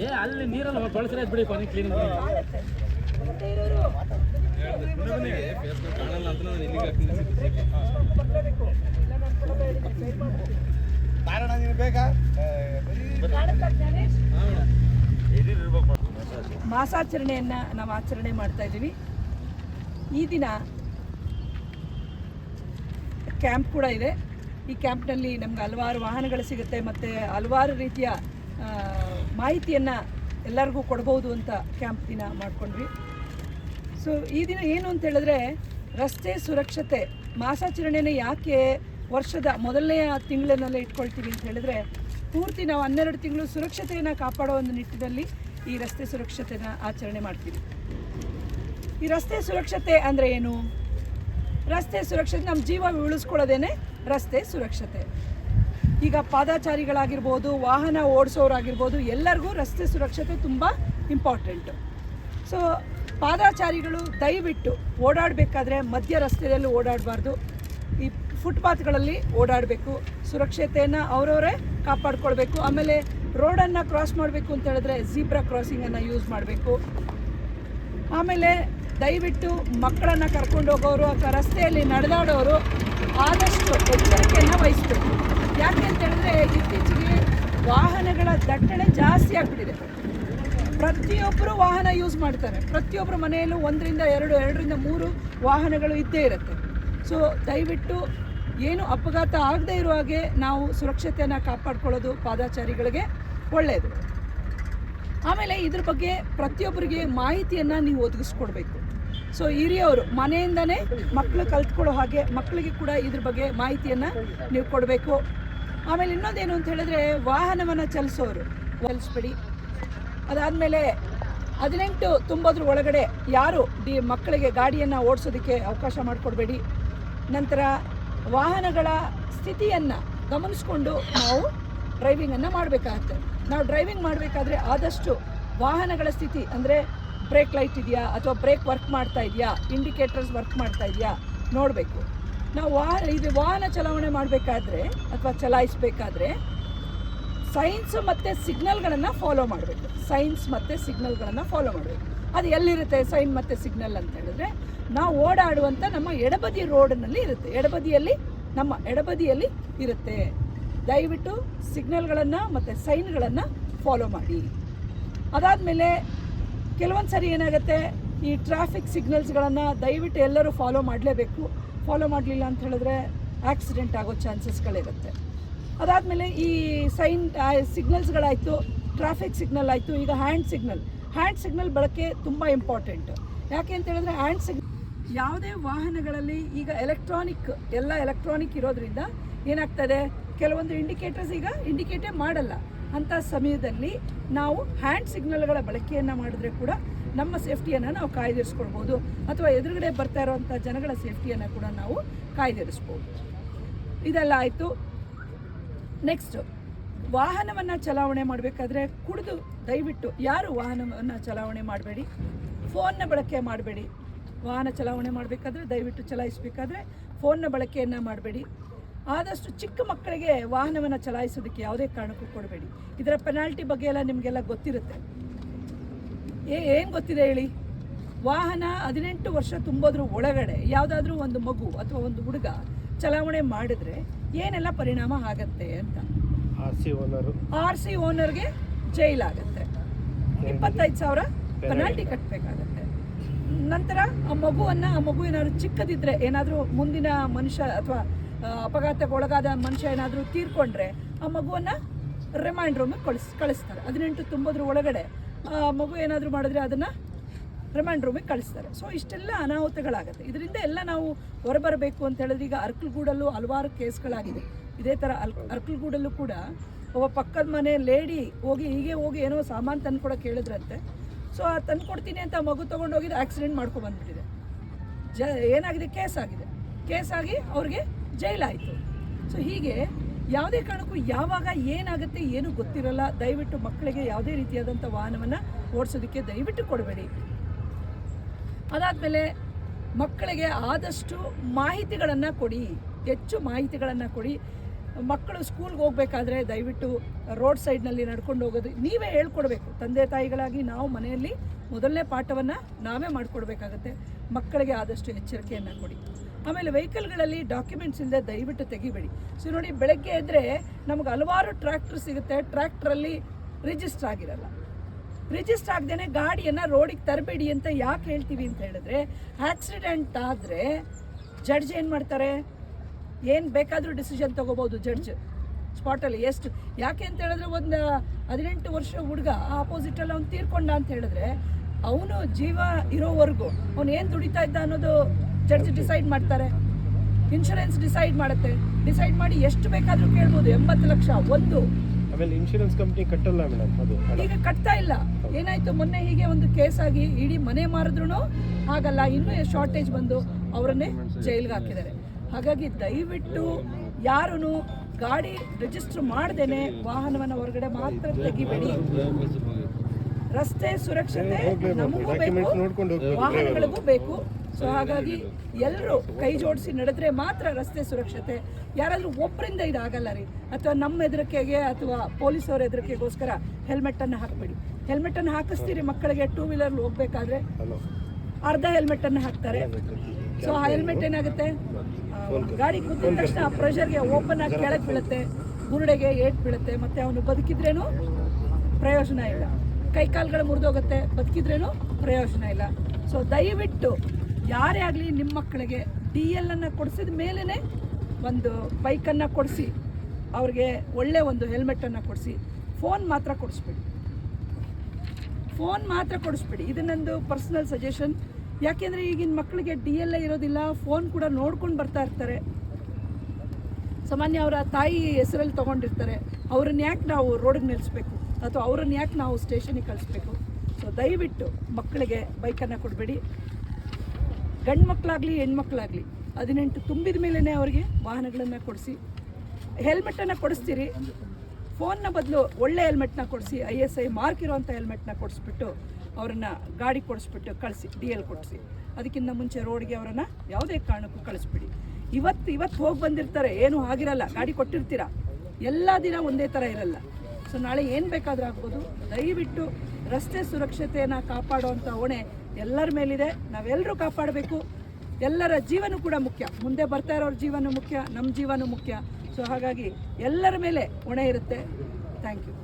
ಏ, ಅಲ್ಲಿ ನೀರಲ್ಲ ಬಳಸಿರ ಬಿಡಿ ಕೊನೆ ಕ್ಲೀನ್ ನಾವು ಆಚರಣೆ ಮಾಡ್ತಾ ಇದ್ದೀವಿ. ಈ ದಿನ ಕ್ಯಾಂಪ್ ಕೂಡ ಇದೆ. ಈ ಕ್ಯಾಂಪ್ನಲ್ಲಿ ನಮ್ಗೆ ಹಲವಾರು ವಾಹನಗಳು ಸಿಗುತ್ತೆ ಮತ್ತೆ ಹಲವಾರು ರೀತಿಯ ಮಾಹಿತಿಯನ್ನು ಎಲ್ಲರಿಗೂ ಕೊಡ್ಬೋದು ಅಂತ ಕ್ಯಾಂಪ್ ದಿನ ಮಾಡಿಕೊಂಡ್ವಿ. ಸೊ ಈ ದಿನ ಏನು ಅಂತ ಹೇಳಿದ್ರೆ ರಸ್ತೆ ಸುರಕ್ಷತೆ, ಮಾಸಾಚರಣೆನ ಯಾಕೆ ವರ್ಷದ ಮೊದಲನೆಯ ತಿಂಗಳಿನಲ್ಲೇ ಇಟ್ಕೊಳ್ತೀವಿ ಅಂತ ಹೇಳಿದ್ರೆ ಪೂರ್ತಿ ನಾವು ಹನ್ನೆರಡು ತಿಂಗಳು ಸುರಕ್ಷತೆಯನ್ನು ಕಾಪಾಡೋ ಒಂದು ನಿಟ್ಟಿನಲ್ಲಿ ಈ ರಸ್ತೆ ಸುರಕ್ಷತೆನ ಆಚರಣೆ ಮಾಡ್ತೀವಿ. ಈ ರಸ್ತೆ ಸುರಕ್ಷತೆ ಅಂದರೆ ಏನು? ರಸ್ತೆ ಸುರಕ್ಷತೆ ನಮ್ಮ ಜೀವ ಉಳಿಸ್ಕೊಳ್ಳೋದೇನೆ ರಸ್ತೆ ಸುರಕ್ಷತೆ. ಈಗ ಪಾದಾಚಾರಿಗಳಾಗಿರ್ಬೋದು, ವಾಹನ ಓಡಿಸೋರಾಗಿರ್ಬೋದು, ಎಲ್ಲರಿಗೂ ರಸ್ತೆ ಸುರಕ್ಷತೆ ತುಂಬ ಇಂಪಾರ್ಟೆಂಟು ಸೊ ಪಾದಾಚಾರಿಗಳು ದಯವಿಟ್ಟು ಓಡಾಡಬೇಕಾದ್ರೆ ಮಧ್ಯ ರಸ್ತೆಯಲ್ಲಿ ಓಡಾಡಬಾರ್ದು. ಈ ಫುಟ್ಪಾತ್ಗಳಲ್ಲಿ ಓಡಾಡಬೇಕು. ಸುರಕ್ಷತೆಯನ್ನು ಅವರವರೇ ಕಾಪಾಡ್ಕೊಳ್ಬೇಕು. ಆಮೇಲೆ ರೋಡನ್ನು ಕ್ರಾಸ್ ಮಾಡಬೇಕು ಅಂತ ಹೇಳಿದ್ರೆ ಝೀಬ್ರಾ ಕ್ರಾಸಿಂಗನ್ನು ಯೂಸ್ ಮಾಡಬೇಕು. ಆಮೇಲೆ ದಯವಿಟ್ಟು ಮಕ್ಕಳನ್ನು ಕರ್ಕೊಂಡು ಹೋಗೋರು ಅಥವಾ ರಸ್ತೆಯಲ್ಲಿ ನಡೆದಾಡೋರು ಆದಷ್ಟು ಎಚ್ಚರಿಕೆಯನ್ನು ವಹಿಸಬೇಕು. ಯಾಕೆ ಅಂತ ಹೇಳಿದ್ರೆ ಇತ್ತೀಚೆಗೆ ವಾಹನಗಳ ದಟ್ಟಣೆ ಜಾಸ್ತಿ ಆಗ್ಬಿಟ್ಟಿದೆ. ಪ್ರತಿಯೊಬ್ಬರು ವಾಹನ ಯೂಸ್ ಮಾಡ್ತಾರೆ. ಪ್ರತಿಯೊಬ್ಬರ ಮನೆಯಲ್ಲೂ ಒಂದರಿಂದ ಎರಡು, ಎರಡರಿಂದ ಮೂರು ವಾಹನಗಳು ಇದ್ದೇ ಇರುತ್ತೆ. ಸೊ ದಯವಿಟ್ಟು ಏನು ಅಪಘಾತ ಆಗದೇ ಇರೋ ಹಾಗೆ ನಾವು ಸುರಕ್ಷತೆಯನ್ನು ಕಾಪಾಡ್ಕೊಳ್ಳೋದು ಪಾದಾಚಾರಿಗಳಿಗೆ ಒಳ್ಳೆಯದು ಆಮೇಲೆ ಇದ್ರ ಬಗ್ಗೆ ಪ್ರತಿಯೊಬ್ಬರಿಗೆ ಮಾಹಿತಿಯನ್ನು ನೀವು ಒದಗಿಸ್ಕೊಡ್ಬೇಕು. ಸೊ ಹಿರಿಯವರು ಮನೆಯಿಂದನೇ ಮಕ್ಕಳು ಕಲ್ತ್ಕೊಳ್ಳೋ ಹಾಗೆ ಮಕ್ಕಳಿಗೆ ಕೂಡ ಇದ್ರ ಬಗ್ಗೆ ಮಾಹಿತಿಯನ್ನು ನೀವು ಕೊಡಬೇಕು. ಆಮೇಲೆ ಇನ್ನೊಂದೇನು ಅಂತ ಹೇಳಿದ್ರೆ ವಾಹನವನ್ನು ಚಲಿಸೋರು. ಚಲಿಸ್ಬಿಡಿ. ಅದಾದಮೇಲೆ ಹದಿನೆಂಟು ತುಂಬೋದ್ರ ಒಳಗಡೆ ಯಾರು ಡಿ ಮಕ್ಕಳಿಗೆ ಗಾಡಿಯನ್ನು ಓಡಿಸೋದಕ್ಕೆ ಅವಕಾಶ ಮಾಡಿಕೊಡ್ಬೇಡಿ. ನಂತರ ವಾಹನಗಳ ಸ್ಥಿತಿಯನ್ನು ಗಮನಿಸ್ಕೊಂಡು ನಾವು ಡ್ರೈವಿಂಗನ್ನು ಮಾಡಬೇಕಾಗತ್ತೆ. ನಾವು ಡ್ರೈವಿಂಗ್ ಮಾಡಬೇಕಾದ್ರೆ ಆದಷ್ಟು ವಾಹನಗಳ ಸ್ಥಿತಿ ಅಂದರೆ ಬ್ರೇಕ್ ಲೈಟ್ ಇದೆಯಾ ಅಥವಾ ಬ್ರೇಕ್ ವರ್ಕ್ ಮಾಡ್ತಾ ಇದೆಯಾ? ಇಂಡಿಕೇಟರ್ಸ್ ವರ್ಕ್ ಮಾಡ್ತಾ ಇದೆಯಾ? ನೋಡಬೇಕು. ನಾವು ವಾಹನ ಇದು ವಾಹನ ಚಲಾವಣೆ ಮಾಡಬೇಕಾದ್ರೆ ಅಥವಾ ಚಲಾಯಿಸಬೇಕಾದ್ರೆ ಸೈನ್ಸ್ ಮತ್ತು ಸಿಗ್ನಲ್ಗಳನ್ನು ಫಾಲೋ ಮಾಡಬೇಕು. ಸೈನ್ಸ್ ಮತ್ತು ಸಿಗ್ನಲ್ಗಳನ್ನು ಫಾಲೋ ಮಾಡಬೇಕು. ಅದು ಎಲ್ಲಿರುತ್ತೆ ಸೈನ್ ಮತ್ತು ಸಿಗ್ನಲ್ ಅಂತ ಹೇಳಿದ್ರೆ ನಾವು ಓಡಾಡುವಂಥ ನಮ್ಮ ಎಡಬದಿ ರೋಡ್ನಲ್ಲಿ ಇರುತ್ತೆ. ಎಡಬದಿಯಲ್ಲಿ ನಮ್ಮ ಎಡಬದಿಯಲ್ಲಿ ಇರುತ್ತೆ. ದಯವಿಟ್ಟು ಸಿಗ್ನಲ್ಗಳನ್ನು ಮತ್ತು ಸೈನ್ಗಳನ್ನು ಫಾಲೋ ಮಾಡಿ. ಅದಾದಮೇಲೆ ಕೆಲವೊಂದು ಸರಿ ಏನಾಗುತ್ತೆ, ಈ ಟ್ರಾಫಿಕ್ ಸಿಗ್ನಲ್ಸ್ಗಳನ್ನು ದಯವಿಟ್ಟು ಎಲ್ಲರೂ ಫಾಲೋ ಮಾಡಲೇಬೇಕು. ಫಾಲೋ ಮಾಡಲಿಲ್ಲ ಅಂತ ಹೇಳಿದ್ರೆ ಆಕ್ಸಿಡೆಂಟ್ ಆಗೋ ಚಾನ್ಸಸ್ಗಳಿರುತ್ತೆ. ಅದಾದಮೇಲೆ ಈ ಸೈನ್ ಸಿಗ್ನಲ್ಸ್ಗಳಾಯಿತು, ಟ್ರಾಫಿಕ್ ಸಿಗ್ನಲ್ ಆಯಿತು, ಈಗ ಹ್ಯಾಂಡ್ ಸಿಗ್ನಲ್. ಹ್ಯಾಂಡ್ ಸಿಗ್ನಲ್ ಬಳಕೆ ತುಂಬ ಇಂಪಾರ್ಟೆಂಟ್. ಯಾಕೆ ಅಂತ ಹೇಳಿದ್ರೆ ಹ್ಯಾಂಡ್ ಸಿಗ್ನಲ್ ಯಾವುದೇ ವಾಹನಗಳಲ್ಲಿ ಈಗ ಎಲೆಕ್ಟ್ರಾನಿಕ್, ಎಲ್ಲ ಎಲೆಕ್ಟ್ರಾನಿಕ್ ಇರೋದ್ರಿಂದ ಏನಾಗ್ತದೆ? ಕೆಲವೊಂದು ಇಂಡಿಕೇಟರ್ಸ್ ಈಗ ಇಂಡಿಕೇಟೇ ಮಾಡಲ್ಲ. ಅಂಥ ಸಮಯದಲ್ಲಿ ನಾವು ಹ್ಯಾಂಡ್ ಸಿಗ್ನಲ್ಗಳ ಬಳಕೆಯನ್ನು ಮಾಡಿದ್ರೆ ಕೂಡ ನಮ್ಮ ಸೇಫ್ಟಿಯನ್ನು ನಾವು ಕಾಯ್ದಿರಿಸ್ಕೊಳ್ಬೋದು ಅಥವಾ ಎದುರುಗಡೆ ಬರ್ತಾ ಇರೋವಂಥ ಜನಗಳ ಸೇಫ್ಟಿಯನ್ನು ಕೂಡ ನಾವು ಕಾಯ್ದಿರಿಸ್ಬೋದು. ಇದೆಲ್ಲ ಆಯಿತು. ನೆಕ್ಸ್ಟ್ ವಾಹನವನ್ನು ಚಲಾವಣೆ ಮಾಡಬೇಕಾದ್ರೆ ಕುಡಿದು ದಯವಿಟ್ಟು ಯಾರು ವಾಹನವನ್ನು ಚಲಾವಣೆ ಮಾಡಬೇಡಿ? ಫೋನ್ನ ಬಳಕೆ ಮಾಡಬೇಡಿ. ವಾಹನ ಚಲಾವಣೆ ಮಾಡಬೇಕಾದ್ರೆ ದಯವಿಟ್ಟು ಚಲಾಯಿಸಬೇಕಾದ್ರೆ ಫೋನ್ನ ಬಳಕೆಯನ್ನು ಮಾಡಬೇಡಿ. ಆದಷ್ಟು ಚಿಕ್ಕ ಮಕ್ಕಳಿಗೆ ವಾಹನವನ್ನು ಚಲಾಯಿಸೋದಕ್ಕೆ ಯಾವುದೇ ಕಾರಣಕ್ಕೂ ಕೊಡಬೇಡಿ. ಇದರ ಪೆನಾಲ್ಟಿ ಬಗ್ಗೆ ಎಲ್ಲ ನಿಮಗೆಲ್ಲ ಗೊತ್ತಿರುತ್ತೆ. ಏನು ಗೊತ್ತಿದೆ ಹೇಳಿ? ವಾಹನ ಹದಿನೆಂಟು ವರ್ಷ ತುಂಬೋದ್ರ ಒಳಗಡೆ ಯಾವುದಾದ್ರೂ ಒಂದು ಮಗು ಅಥವಾ ಒಂದು ಹುಡುಗ ಚಲಾವಣೆ ಮಾಡಿದ್ರೆ ಏನೆಲ್ಲ ಪರಿಣಾಮ ಆಗತ್ತೆ ಅಂತ? R C owner R C ಓನರ್ಗೆ jail ಆಗುತ್ತೆ. ಇಪ್ಪತ್ತೈದು ಸಾವಿರ ಪೆನಾಲ್ಟಿ ಕಟ್ಟಬೇಕಾಗತ್ತೆ ನಂತರ ಆ ಮಗುವನ್ನು ಆ ಮಗು ಏನಾದರೂ ಚಿಕ್ಕದಿದ್ರೆ ಏನಾದರೂ ಮುಂದಿನ ಮನುಷ್ಯ ಅಥವಾ ಅಪಘಾತಕ್ಕೆ ಒಳಗಾದ ಮನುಷ್ಯ ಏನಾದರೂ ತೀರ್ಕೊಂಡ್ರೆ ಆ ಮಗುವನ್ನು ರಿಮೈಂಡ್ ರೂಮಿಗೆ ಕಳಿಸ್ ಕಳಿಸ್ತಾರೆ. ಹದಿನೆಂಟು ತುಂಬೋದ್ರ ಒಳಗಡೆ ಮಗು ಏನಾದರೂ ಮಾಡಿದ್ರೆ ಅದನ್ನು ರಿಮ್ಯಾಂಡ್ ರೂಮಿಗೆ ಕಳಿಸ್ತಾರೆ. ಸೊ ಇಷ್ಟೆಲ್ಲ ಅನಾಹುತಗಳಾಗುತ್ತೆ. ಇದರಿಂದ ಎಲ್ಲ ನಾವು ಹೊರಬರಬೇಕು ಅಂತ ಹೇಳಿದ್ರೆ ಈಗ ಅರ್ಕಲ್ಗೂಡಲ್ಲೂ ಹಲವಾರು ಕೇಸ್ಗಳಾಗಿದೆ ಇದೇ ಥರ ಅಲ್ ಅರ್ಕಲ್ಗೂಡಲ್ಲೂ ಕೂಡ ಒಬ್ಬ ಪಕ್ಕದ ಮನೆ ಲೇಡಿ ಹೋಗಿ ಹೀಗೆ ಹೋಗಿ ಏನೋ ಸಾಮಾನು ತಂದ್ಕೊಡೋಕೆ ಹೇಳಿದ್ರಂತೆ. ಸೊ ಆ ತಂದ್ಕೊಡ್ತೀನಿ ಅಂತ ಮಗು ತೊಗೊಂಡು ಹೋಗಿದ್ರೆ ಆಕ್ಸಿಡೆಂಟ್ ಮಾಡ್ಕೊಂಡು ಬಂದ್ಬಿಟ್ಟಿದೆ. ಜ ಏನಾಗಿದೆ? ಕೇಸ್ ಆಗಿದೆ. ಕೇಸಾಗಿ ಅವ್ರಿಗೆ ಜೈಲಾಯಿತು. ಸೊ ಹೀಗೆ ಯಾವುದೇ ಕಾರಣಕ್ಕೂ ಯಾವಾಗ ಏನಾಗುತ್ತೆ ಏನು ಗೊತ್ತಿರಲ್ಲ. ದಯವಿಟ್ಟು ಮಕ್ಕಳಿಗೆ ಯಾವುದೇ ರೀತಿಯಾದಂಥ ವಾಹನವನ್ನು ಓಡಿಸೋದಕ್ಕೆ ದಯವಿಟ್ಟು ಕೊಡಬೇಡಿ. ಅದಾದಮೇಲೆ ಮಕ್ಕಳಿಗೆ ಆದಷ್ಟು ಮಾಹಿತಿಗಳನ್ನು ಕೊಡಿ. ಹೆಚ್ಚು ಮಾಹಿತಿಗಳನ್ನು ಕೊಡಿ. ಮಕ್ಕಳು ಸ್ಕೂಲ್ಗೆ ಹೋಗ್ಬೇಕಾದ್ರೆ ದಯವಿಟ್ಟು ರೋಡ್ ಸೈಡ್ನಲ್ಲಿ ನಡ್ಕೊಂಡು ಹೋಗೋದು ನೀವೇ ಹೇಳ್ಕೊಡ್ಬೇಕು. ತಂದೆ ತಾಯಿಗಳಾಗಿ ನಾವು ಮನೆಯಲ್ಲಿ ಮೊದಲನೇ ಪಾಠವನ್ನು ನಾವೇ ಮಾಡಿಕೊಡ್ಬೇಕಾಗತ್ತೆ. ಮಕ್ಕಳಿಗೆ ಆದಷ್ಟು ಎಚ್ಚರಿಕೆಯನ್ನು ಕೊಡಿ. ಆಮೇಲೆ ವೆಹಿಕಲ್ಗಳಲ್ಲಿ ಡಾಕ್ಯುಮೆಂಟ್ಸ್ ಇಲ್ಲದೆ ದಯವಿಟ್ಟು ತೆಗಿಬೇಡಿ. ಸೊ ನೋಡಿ, ಬೆಳಗ್ಗೆ ಎದ್ದರೆ ನಮ್ಗೆ ಹಲವಾರು ಟ್ರ್ಯಾಕ್ಟರ್ ಸಿಗುತ್ತೆ. ಟ್ರ್ಯಾಕ್ಟ್ರಲ್ಲಿ ರಿಜಿಸ್ಟರ್ ಆಗಿರಲ್ಲ. ರಿಜಿಸ್ಟರ್ ಆಗದೇನೆ ಗಾಡಿಯನ್ನು ರೋಡಿಗೆ ತರಬೇಡಿ ಅಂತ ಯಾಕೆ ಹೇಳ್ತೀವಿ ಅಂತ ಹೇಳಿದ್ರೆ ಆಕ್ಸಿಡೆಂಟ್ ಆದರೆ ಜಡ್ಜ್ ಏನು ಮಾಡ್ತಾರೆ? ಏನು ಬೇಕಾದರೂ ಡಿಸಿಷನ್ ತೊಗೋಬೋದು ಜಡ್ಜ್ ಸ್ಪಾಟಲ್ಲಿ ಎಷ್ಟು? ಯಾಕೆ ಅಂತ ಹೇಳಿದ್ರೆ ಒಂದು ಹದಿನೆಂಟು ವರ್ಷ ಹುಡುಗ ಆಪೋಸಿಟಲ್ಲಿ ಅವ್ನು ತೀರ್ಕೊಂಡ ಅಂತ ಹೇಳಿದ್ರೆ, ಅವನು ಜೀವ ಇರೋವರೆಗೂ, ಅವನು ಏನು ದುಡಿತಾ ಇದ್ದ ಅನ್ನೋದು ಜಡ್ಜ್ ಡಿಸೈಡ್ ಮಾಡ್ತಾರೆ. ಇನ್ಶೂರೆನ್ಸ್ ಡಿಸೈಡ್ ಮಾಡುತ್ತೆ. ಡಿಸೈಡ್ ಮಾಡಿ ಎಷ್ಟು ಬೇಕಾದರೂ ಕೇಳ್ಬೋದು ಎಂಬತ್ತು ಲಕ್ಷ ಒಂದು. ಆಮೇಲೆ ಇನ್ಶೂರೆನ್ಸ್ ಕಂಪ್ನಿ ಕಟ್ಟಲ್ಲ ಮೇಡಮ್ ಅದು ಈಗ ಕಟ್ತಾ ಇಲ್ಲ. ಏನಾಯ್ತು ಮೊನ್ನೆ ಹೀಗೆ ಒಂದು ಕೇಸ್ ಆಗಿ ಇಡೀ ಮನೆ ಮಾರಿದ್ರು ಆಗಲ್ಲ ಇನ್ನೂ ಶಾರ್ಟೇಜ್ ಬಂದು ಅವರನ್ನೇ ಜೈಲ್ಗೆ ಹಾಕಿದ್ದಾರೆ. ಹಾಗಾಗಿ ದಯವಿಟ್ಟು ಯಾರೂ ಗಾಡಿ ರಿಜಿಸ್ಟರ್ ಮಾಡ್ದೇನೆ ವಾಹನವನ್ನು ಹೊರಗಡೆ ಮಾತ್ರ ತೆಗಿಬೇಡಿ. ರಸ್ತೆ ಸುರಕ್ಷತೆ ನಮಗೂ ಬೇಕು ವಾಹನಗಳಿಗೂ ಬೇಕು. ಸೊ ಹಾಗಾಗಿ ಎಲ್ಲರೂ ಕೈ ಜೋಡಿಸಿ ನಡೆದ್ರೆ ಮಾತ್ರ ರಸ್ತೆ ಸುರಕ್ಷತೆ. ಯಾರಾದರೂ ಒಬ್ಬರಿಂದ ಇದಾಗಲ್ಲ ರೀ. ಅಥವಾ ನಮ್ಮ ಹೆದರಿಕೆಗೆ ಅಥವಾ ಪೊಲೀಸವ್ರ ಹೆದರಿಕೆಗೋಸ್ಕರ ಹೆಲ್ಮೆಟನ್ನು ಹಾಕಬೇಡಿ. ಹೆಲ್ಮೆಟನ್ನು ಹಾಕಿಸ್ತೀರಿ ಮಕ್ಕಳಿಗೆ ಟೂ ವೀಲರ್ ಹೋಗಬೇಕಾದ್ರೆ ಅರ್ಧ ಹೆಲ್ಮೆಟನ್ನು ಹಾಕ್ತಾರೆ. ಸೊ ಆ ಹೆಲ್ಮೆಟ್ ಏನಾಗುತ್ತೆ? ಗಾಡಿ ಕೂತಿದ ತಕ್ಷಣ ಪ್ರೆಷರ್ಗೆ ಓಪನ್ ಆಗಿ ಕೆಳಕ್ಕೆ ಬೀಳುತ್ತೆ ಗುರುಡೆಗೆ ಏಟ್ ಬೀಳುತ್ತೆ ಮತ್ತೆ ಅವನು ಬದುಕಿದ್ರೇನು ಪ್ರಯೋಜನ ಇಲ್ಲ. ಕೈ ಕಾಲುಗಳು ಮುರಿದೋಗುತ್ತೆ ಬದುಕಿದ್ರೇನು ಪ್ರಯೋಜನ ಇಲ್ಲ. ಸೊ ದಯವಿಟ್ಟು ಯಾರೇ ಆಗಲಿ ನಿಮ್ಮ ಮಕ್ಕಳಿಗೆ ಡಿ ಅನ್ನು ಕೊಡಿಸಿದ ಮೇಲೇ ಒಂದು ಬೈಕನ್ನು ಕೊಡಿಸಿ, ಅವ್ರಿಗೆ ಒಳ್ಳೆ ಒಂದು ಹೆಲ್ಮೆಟನ್ನು ಕೊಡಿಸಿ ಫೋನ್ ಮಾತ್ರ ಕೊಡಿಸ್ಬೇಡಿ. ಫೋನ್ ಮಾತ್ರ ಕೊಡಿಸ್ಬೇಡಿ. ಇದು ನಂದು ಪರ್ಸನಲ್ ಸಜೆಷನ್ ಯಾಕೆಂದರೆ ಈಗಿನ ಮಕ್ಕಳಿಗೆ ಡಿ ಎಲ್ ಇರೋದಿಲ್ಲ ಫೋನ್ ಕೂಡ ನೋಡ್ಕೊಂಡು ಬರ್ತಾ ಇರ್ತಾರೆ. ಸಾಮಾನ್ಯ ಅವರ ತಾಯಿ ಹೆಸರಲ್ಲಿ ತೊಗೊಂಡಿರ್ತಾರೆ. ಅವ್ರನ್ನ ಯಾಕೆ ನಾವು ರೋಡಿಗೆ ನಿಲ್ಲಿಸ್ಬೇಕು ಅಥವಾ ಅವ್ರನ್ನ ಯಾಕೆ ನಾವು ಸ್ಟೇಷನಿಗೆ ಕಳಿಸ್ಬೇಕು? ಸೊ ದಯವಿಟ್ಟು ಮಕ್ಕಳಿಗೆ ಬೈಕನ್ನು ಕೊಡಬೇಡಿ. ಗಂಡು ಮಕ್ಕಳಾಗಲಿ ಹೆಣ್ಮಕ್ಳಾಗಲಿ, ಹದಿನೆಂಟು ತುಂಬಿದ ಮೇಲೇ ಅವರಿಗೆ ವಾಹನಗಳನ್ನು ಕೊಡಿಸಿ ಹೆಲ್ಮೆಟನ್ನು ಕೊಡಿಸ್ತೀರಿ. ಫೋನ್ನ ಬದಲು ಒಳ್ಳೆ ಹೆಲ್ಮೆಟ್ನ ಕೊಡಿಸಿ ಐ ಎಸ್ ಐ ಮಾರ್ಕ್ ಇರೋವಂಥ ಹೆಲ್ಮೆಟ್ನ ಕೊಡಿಸ್ಬಿಟ್ಟು ಅವರನ್ನು ಗಾಡಿ ಕೊಡಿಸ್ಬಿಟ್ಟು ಕಳಿಸಿ ಡಿ ಎಲ್ ಕೊಡಿಸಿ. ಅದಕ್ಕಿಂತ ಮುಂಚೆ ರೋಡ್ಗೆ ಅವರನ್ನು ಯಾವುದೇ ಕಾರಣಕ್ಕೂ ಕಳಿಸ್ಬಿಡಿ. ಇವತ್ತು ಇವತ್ತು ಹೋಗಿ ಬಂದಿರ್ತಾರೆ, ಏನೂ ಆಗಿರಲ್ಲ, ಗಾಡಿ ಕೊಟ್ಟಿರ್ತೀರ. ಎಲ್ಲ ದಿನ ಒಂದೇ ಥರ ಇರಲ್ಲ. ಸೊ ನಾಳೆ ಏನು ಬೇಕಾದರೂ ಆಗ್ಬೋದು. ದಯವಿಟ್ಟು ರಸ್ತೆ ಸುರಕ್ಷತೆಯನ್ನು ಕಾಪಾಡುವಂಥ ಹೊಣೆ ಎಲ್ಲರ ಮೇಲಿದೆ. ನಾವೆಲ್ಲರೂ ಕಾಪಾಡಬೇಕು. ಎಲ್ಲರ ಜೀವನ ಕೂಡ ಮುಖ್ಯ. ಮುಂದೆ ಬರ್ತಾ ಇರೋರ ಜೀವನ ಮುಖ್ಯ ನಮ್ಮ ಜೀವನ ಮುಖ್ಯ. ಸೊ ಹಾಗಾಗಿ ಎಲ್ಲರ ಮೇಲೆ ಹೊಣೆ ಇರುತ್ತೆ. Thank you